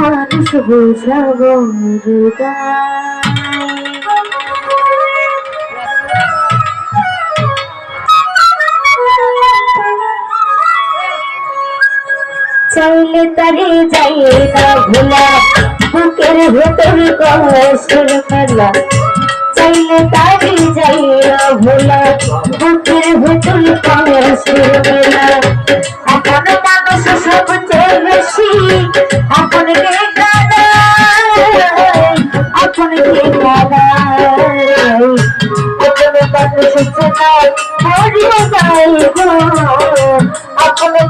মানুষ বোঝাবো হৃদয় চাইলে তারে যাই না ভোলা, বুকের ভেতর কষ্ট মেলা চাইলে তারে যাই না ভোলা, বুকের ভেতর কষ্ট মেলা আপন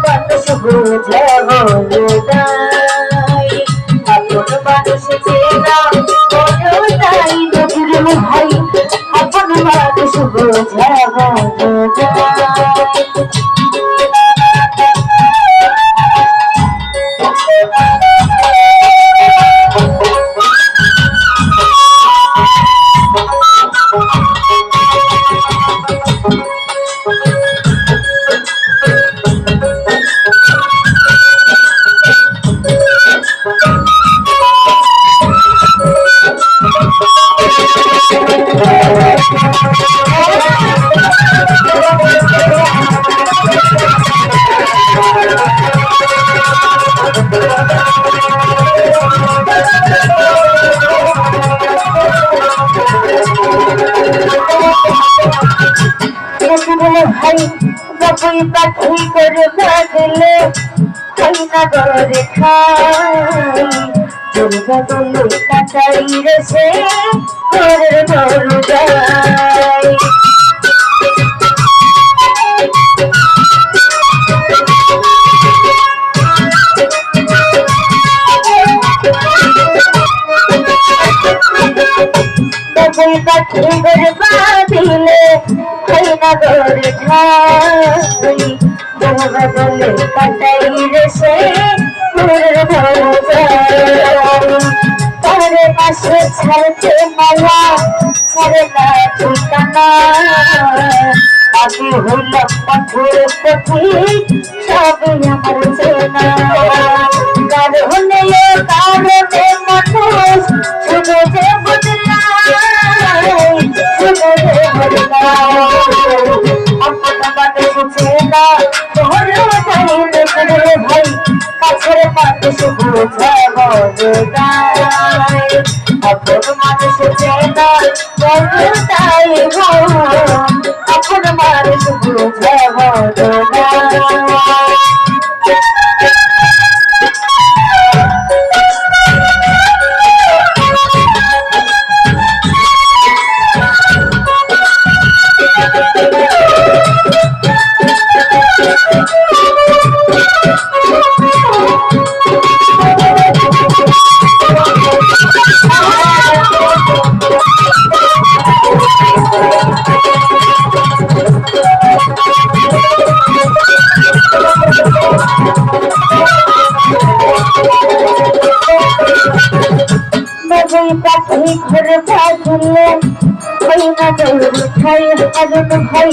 মানুষ বুঝে আপন মানুষ চেনা নজরুল ভাই আপন মানুষ বুঝে ভাই বাবুই পাখি করে বাজলে খাই না খাই দুর্গা বলে কাটাই রে ঘরের বড় যায় পাখি করে বাঁধিলে খাই না গরে খাই দুর্গা বলে কাটাই রে সে। বড় যায় তারে পাশে ছাড়তে মালা, ছাড়ে না ঠিকানা। আমি হইলাম মধুর পথি, সবই আমার চেনা। কারণে কারণে মানুষ শুধু যে বদলায়, শুধু যে বদলায়। মানুষ বুঝে বদলায় আপন মানুষ গো ঘরে বাঁধলে ওই না দৌড় খাই হারুন ভাই।